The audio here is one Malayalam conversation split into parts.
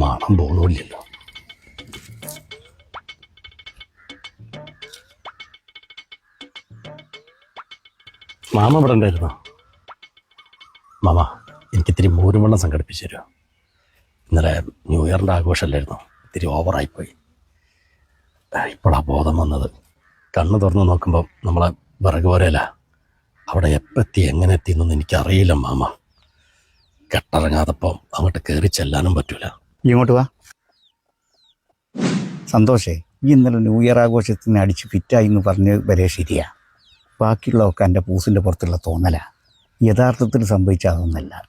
മണം പോണില്ലല്ലോ മാമ ഇവിടെ ഉണ്ടായിരുന്നോ? മാമ എനിക്കിത്തിരി മോരുമണ്ണം സംഘടിപ്പിച്ചു തരുമോ ഇന്നലെ ന്യൂ ഇയറിന്റെ ആഘോഷമല്ലായിരുന്നു? ഇത്തിരി ഓവറായിപ്പോയി. ഇപ്പോഴാണ് ബോധം വന്നത്. കണ്ണ് തുറന്ന് നോക്കുമ്പോൾ നമ്മളെ വിറക് പോരല്ല അവിടെ എപ്പെത്തി എങ്ങനെ എത്തി എന്നൊന്നും എനിക്കറിയില്ല മാമ. കെട്ടിറങ്ങാതപ്പം അങ്ങോട്ട് കയറി ചെല്ലാനും പറ്റൂല. ഇങ്ങോട്ട് വാ. സന്തോഷേ ഈ ഇന്നലെ ന്യൂ ഇയർ ആഘോഷത്തിന് അടിച്ച് ഫിറ്റായി എന്ന് പറഞ്ഞ് വരെ ശരിയാ. ബാക്കിയുള്ളതൊക്കെ എന്റെ പൂസിന്റെ പുറത്തുള്ള തോന്നലാ. യഥാർത്ഥത്തിൽ സംഭവിച്ച അതൊന്നല്ല.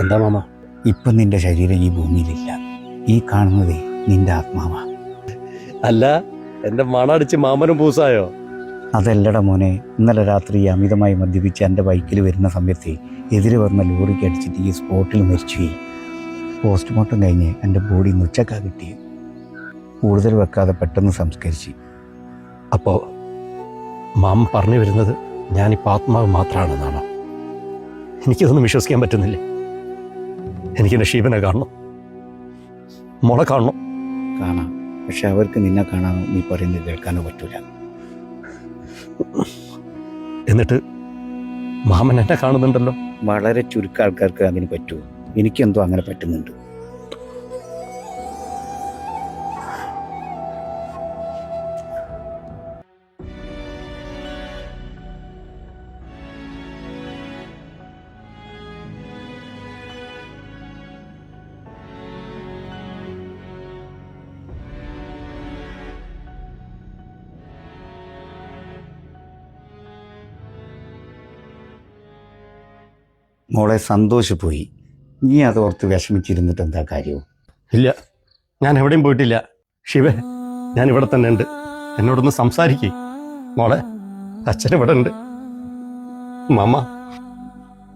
എന്താ മാമ? ഇപ്പം നിന്റെ ശരീരം ഈ ഭൂമിയിലില്ല. ഈ കാണുന്നതേ നിന്റെ ആത്മാവാ. അല്ല എന്റെ മണടിച്ച് മാമനും പൂസായോ? അതല്ലട മോനെ. ഇന്നലെ രാത്രി അമിതമായി മദ്യപിച്ച് എന്റെ ബൈക്കിൽ വരുന്ന സമയത്ത് എതിര് വന്ന ലോറിക്ക് അടിച്ചിട്ട് ഈ സ്പോട്ടിൽ മരിച്ചുപോയി. പോസ്റ്റ്മോർട്ടം കഴിഞ്ഞ് എന്റെ ബോഡി നുച്ചക്കാ കിട്ടി. കൂടുതൽ വെക്കാതെ പെട്ടെന്ന് സംസ്കരിച്ച്. അപ്പോൾ മാം പറഞ്ഞു വരുന്നത് ഞാനിപ്പോൾ ആത്മാവ് മാത്രമാണെന്നാണോ എനിക്കിതൊന്നും വിശ്വസിക്കാൻ പറ്റുന്നില്ല? എനിക്ക് ഷീബനെ കാണണം. മോളെ കാണണം. കാണാം. പക്ഷെ അവർക്ക് നിന്നെ കാണാനോ നീ പറയുന്നത് കേൾക്കാനോ പറ്റൂല. എന്നിട്ട് മാമൻ എന്നെ കാണുന്നുണ്ടല്ലോ. വളരെ ചുരുക്കം ആൾക്കാർക്ക് അതിന് പറ്റുമോ? എനിക്കെന്തോ അങ്ങനെ പറ്റുന്നുണ്ട്. മോളെ സന്തോഷിപ്പോയി. നീ അത് ഓർത്ത് വിഷമിച്ചിരുന്നിട്ട് എന്താ കാര്യവും ഇല്ല. ഞാൻ എവിടെയും പോയിട്ടില്ല. ശിവ ഞാൻ ഇവിടെ തന്നെ ഉണ്ട് എന്നോടൊന്ന് സംസാരിക്കേ. മോളെ അച്ഛൻ ഇവിടെ ഉണ്ട്. മാമ.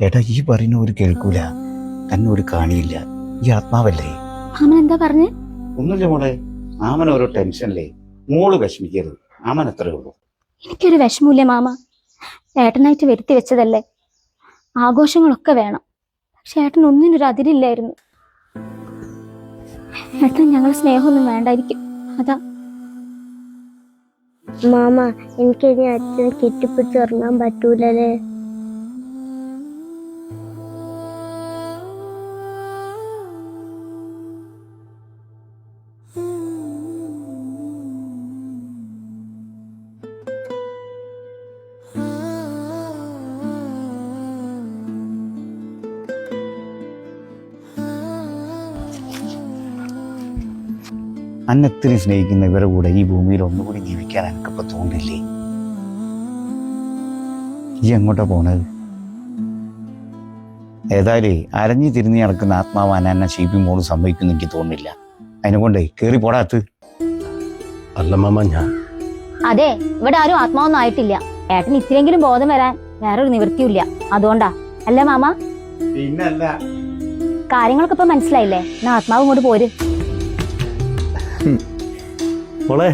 ഏടാ ഈ പറയുന്ന ഒരു കേൾക്കൂല. തന്നെ ഒരു കാണിയില്ല. ഈ ആത്മാവല്ലേ? ആമൻ എന്താ പറഞ്ഞേ? ഒന്നുമില്ല മോളെ. ആമൻ ഓരോ ടെൻഷനല്ലേ മോൾ വിഷമിക്കരുത്. ആമൻ അത്രേ ഉള്ളൂ. എനിക്കൊരു വിഷമമില്ലേ മാമ? ഏട്ടനായിട്ട് വരുത്തി വെച്ചതല്ലേ? ആഘോഷങ്ങളൊക്കെ വേണം. പക്ഷെ ഏട്ടൻ ഒന്നിനൊരു അതിരില്ലായിരുന്നു. ഏട്ടൻ ഞങ്ങൾ സ്നേഹമൊന്നും വേണ്ടായിരിക്കും. അതാ. മാമ എനിക്ക് ഇനി അച്ഛനെ കെട്ടിപ്പിടിച്ച് ഉറങ്ങാൻ പറ്റൂലല്ലേ? അന്നെ സ്നേഹിക്കുന്ന ഇവരുടെ കൂടെ ഈ ഭൂമിയിൽ ഒന്നുകൂടി ജീവിക്കാൻ എനിക്കിപ്പോൾ തോന്നില്ലേ? ഈ എങ്ങോട്ടാ പോണത്? ഏതായാലും അരഞ്ഞു തിരിഞ്ഞ് നടക്കുന്ന ആത്മാവാൻ എന്നെ ഷീപ്പി മോൾ സംഭവിക്കുന്നു എനിക്ക് തോന്നില്ല അതിനെ കൊണ്ടേ കേറി പോടാത്ത് അല്ല മാമ ഞാൻ അതെ ഇവിടെ ആരും ആത്മാവൊന്നും ആയിട്ടില്ല. ഏട്ടൻ ഇത്തിരിയെങ്കിലും ബോധം വരാൻ വേറൊരു നിവൃത്തിയില്ല അതുകൊണ്ടാ. അല്ലേ മാമ? പിന്നല്ല. കാര്യങ്ങളൊക്കെ ഇപ്പൊ മനസ്സിലായില്ലേ? എന്നാ ആത്മാവ് ഇങ്ങോട്ട് പോര്. മോളെ.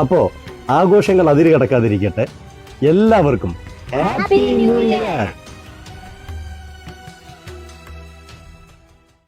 അപ്പോ ആഘോഷങ്ങൾ അതിര് കടക്കാതിരിക്കട്ടെ. എല്ലാവർക്കും ഹാപ്പി ന്യൂ ഇയർ